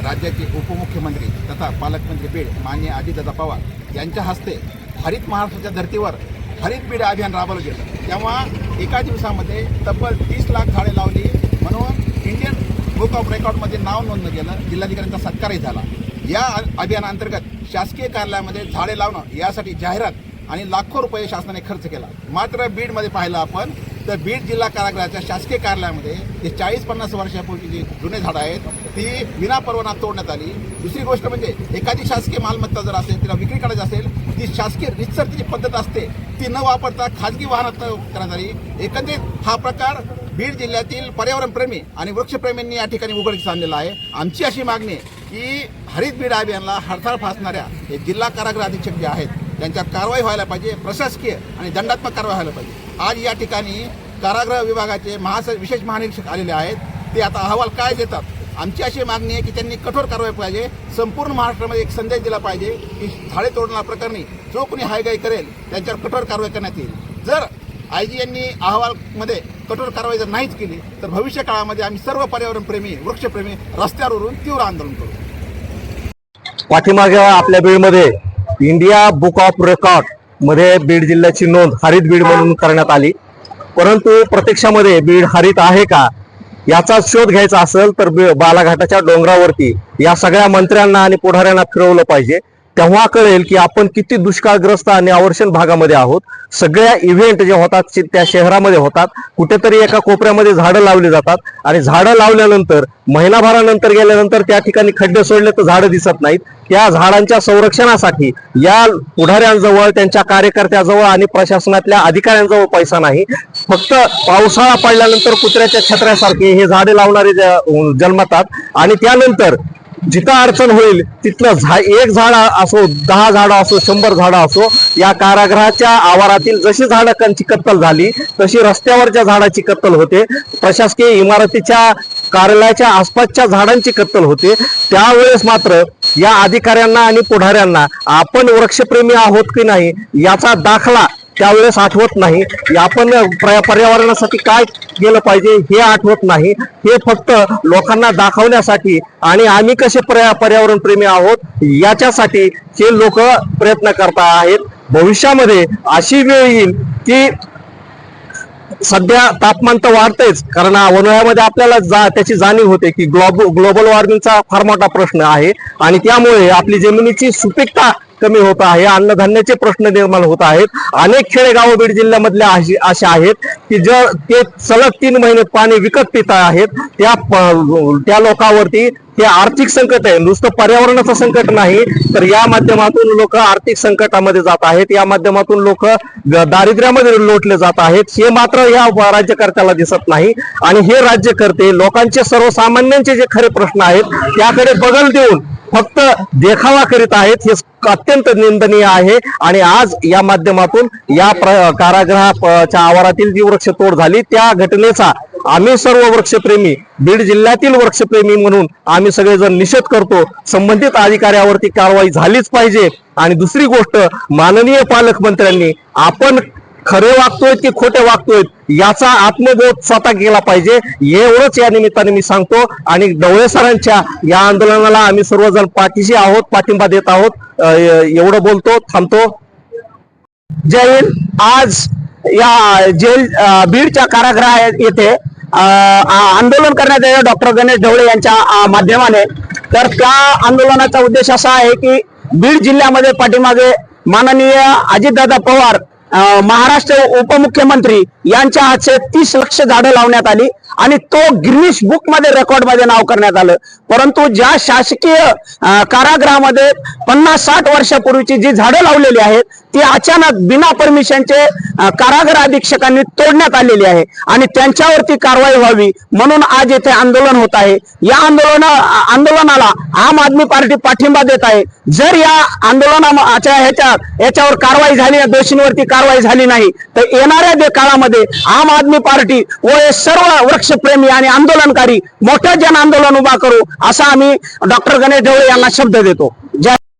राज्याचे उपमुख्यमंत्री तथा पालकमंत्री बीड मान्य अजितदादा पवार यांच्या हस्ते हरित महाराष्ट्राच्या धर्तीवर हरित बीड अभियान राबवलं गेलं. तेव्हा एका दिवसामध्ये तब्बल तीस लाख झाडे लावली. म्हणून इंडियन बुक ऑफ रेकॉर्डमध्ये नाव नोंदलं गेलं. जिल्हाधिकाऱ्यांचा सत्कारही झाला. या अभियानाअंतर्गत अभियानांतर्गत शासकीय कार्यालयामध्ये झाडे लावणं यासाठी जाहिरात आणि लाखो रुपये शासनाने खर्च केला. मात्र बीडमध्ये पाहिलं आपण तर बीड जिल्हा कारागृहाच्या शासकीय कार्यालयामध्ये जे चाळीस पन्नास वर्षापूर्वी जी जुने झाडं आहेत ती विनापरवाना तोडण्यात आली. दुसरी गोष्ट म्हणजे एखादी शासकीय मालमत्ता जर असेल तिला विक्री करायची असेल ती शासकीय रितसर जी पद्धत असते ती न वापरता खाजगी वाहनात करण्यात आली. एकंदरीत हा प्रकार बीड जिल्ह्यातील पर्यावरणप्रेमी आणि वृक्षप्रेमींनी या ठिकाणी उघडकीस आणलेला आहे. आमची अशी मागणी की हरित बीड अभियानला हरताळ फासणाऱ्या हे जिल्हा कारागृह अधीक्षक जे आहेत त्यांच्यावर कारवाई व्हायला पाहिजे प्रशासकीय आणि दंडात्मक कारवाई व्हायला पाहिजे. आज या ठिकाणी कारागृह विभागाचे महास विशेष महानिरीक्षक आलेले आहेत. ते आता अहवाल काय देतात? आमची अशी मागणी आहे की त्यांनी कठोर कारवाई पाहिजे संपूर्ण महाराष्ट्रामध्ये एक संदेश दिला पाहिजे की झाडे तोडण्या प्रकरणी जो कोणी हायगाई करेल त्यांच्यावर कठोर कारवाई करण्यात येईल. जर आय जी यांनी अहवालमध्ये कठोर कारवाई जर नाहीच केली तर भविष्य काळामध्ये आम्ही सर्व पर्यावरणप्रेमी वृक्षप्रेमी रस्त्यावर तीव्र आंदोलन करू. पाठीमागे आपल्या बीडमध्ये इंडिया बुक ऑफ रेकॉर्ड. मध्ये बीड जिल्ह्याची नोंद हरित बीड म्हणून करण्यात आली. परंतु प्रत्यक्षामध्ये बीड हरित आहे का? याचा शोध घ्यायचा असेल तर बालाघाटाच्या डोंगरावरती या सगळ्या मंत्र्यांना आणि पुढाऱ्यांना फिरवलं पाहिजे. तेव्हा कळेल की आपण किती दुष्काळग्रस्त आणि अवर्षण भागामध्ये आहोत. सगळ्या इव्हेंट जे होतात त्या शहरामध्ये होतात. कुठेतरी एका कोपऱ्यामध्ये झाडं लावली जातात. आणि झाडं लावल्यानंतर महिनाभरानंतर गेल्यानंतर त्या ठिकाणी खड्डे सोडले तर झाडं दिसत नाहीत. त्या झाडांच्या संरक्षणासाठी या पुढाऱ्यांजवळ त्यांच्या कार्यकर्त्याजवळ आणि प्रशासनातल्या अधिकाऱ्यांजवळ पैसा नाही. फक्त पावसाळा पडल्यानंतर कुत्र्याच्या छत्र्यासारखे हे झाडे लावणारे ज- जन्मतात. आणि त्यानंतर जिथं अडचण होईल तिथलं झा एक झाड असो दहा झाडं असो शंभर झाडं असो या कारागृहाच्या आवारातील जशी झाडांची कत्तल झाली तशी रस्त्यावरच्या झाडाची कत्तल होते. प्रशासकीय इमारतीच्या कार्यालयाच्या आसपासच्या झाडांची कत्तल होते. त्यावेळेस मात्र या अधिकाऱ्यांना आणि पुढाऱ्यांना आपण वृक्षप्रेमी आहोत की नाही याचा दाखला त्यावेळेस आठवत नाही. आपण पर्यावरणासाठी काय केलं पाहिजे हे आठवत नाही. हे फक्त लोकांना दाखवण्यासाठी आणि आम्ही कसे पर्यावरण प्रेमी आहोत याच्यासाठी ते लोक प्रयत्न करत आहेत. भविष्यामध्ये अशी वेळ येईल की सध्या तापमान तर वाढतेच कारण उन्हाळ्यामध्ये आपल्याला जा त्याची जाणीव होते की ग्लोबल ग्लोबल वॉर्मिंगचा फार मोठा प्रश्न आहे. आणि त्यामुळे आपली जमिनीची सुपीकता कमी होत आहे. अन्नधान्याचे प्रश्न निर्माण होत आहेत. अनेक खेडेगाव बीड जिल्ह्यामधल्या अशा आहेत की जर ते सलग तीन महिने पाणी विकत पित आहेत. त्या त्या लोकांवरती हे आर्थिक संकट आहे. नुसतं पर्यावरणाचं संकट नाही तर या माध्यमातून लोक आर्थिक संकटामध्ये जात आहेत. या माध्यमातून लोक दारिद्र्यामध्ये लोटले जात आहेत. हे मात्र या राज्यकर्त्याला दिसत नाही. आणि हे राज्यकर्ते लोकांचे सर्वसामान्यांचे जे खरे प्रश्न आहेत त्याकडे बगल देऊन फक्त देखावा करीत आहेत हे अत्यंत निंदनीय आहे. आणि आज या माध्यमातून या प्र- कारागृहाच्या आवारातील जी वृक्षतोड झाली त्या घटनेचा आम्ही सर्व वृक्षप्रेमी बीड जिल्ह्यातील वृक्षप्रेमी म्हणून आम्ही सगळेजण निषेध करतो. संबंधित अधिकाऱ्यावरती कारवाई झालीच पाहिजे. आणि दुसरी गोष्ट माननीय पालकमंत्र्यांनी आपण खरे वागतोय की खोटे वागतोय याचा आत्मबोध स्वतः केला पाहिजे. एवढंच या निमित्ताने मी सांगतो. आणि डवळे सरांच्या या आंदोलनाला आम्ही सर्वजण पाठीशी आहोत पाठिंबा देत आहोत. एवढं बोलतो थांबतो. जय हिंद. आज या जेल बीडच्या कारागृह येथे आंदोलन करण्यात आले डॉक्टर गणेश ढवळे यांच्या माध्यमाने. तर त्या आंदोलनाचा उद्देश असा आहे की बीड जिल्ह्यामध्ये पाठीमागे माननीय अजितदादा पवार महाराष्ट्र उपमुख्यमंत्री यांच्या हातचे तीस लक्ष झाडं लावण्यात आली. आणि तो गिर्निश बुकमध्ये रेकॉर्डमध्ये नाव करण्यात आलं. परंतु ज्या शासकीय कारागृहामध्ये पन्नास साठ वर्षापूर्वीची जी झाडं लावलेली आहेत ती अचानक बिना परमिशनचे कारागृह अधीक्षकांनी तोडण्यात आलेली आहे. आणि त्यांच्यावरती कारवाई व्हावी म्हणून आज येथे आंदोलन होत आहे. या आंदोलन आंदोलनाला आम आदमी पार्टी पाठिंबा देत आहे. जर या आंदोलनाच्या ह्याच्या याच्यावर कारवाई झाली दोषींवरती कारवाई झाली नाही तर येणाऱ्या काळामध्ये आम आदमी पार्टी व हे सर्व देशप्रेमी आणि आंदोलनकारी मोठं जन आंदोलन उभा करू असा आम्ही डॉक्टर गणेश ढवळे यांना शब्द देतो.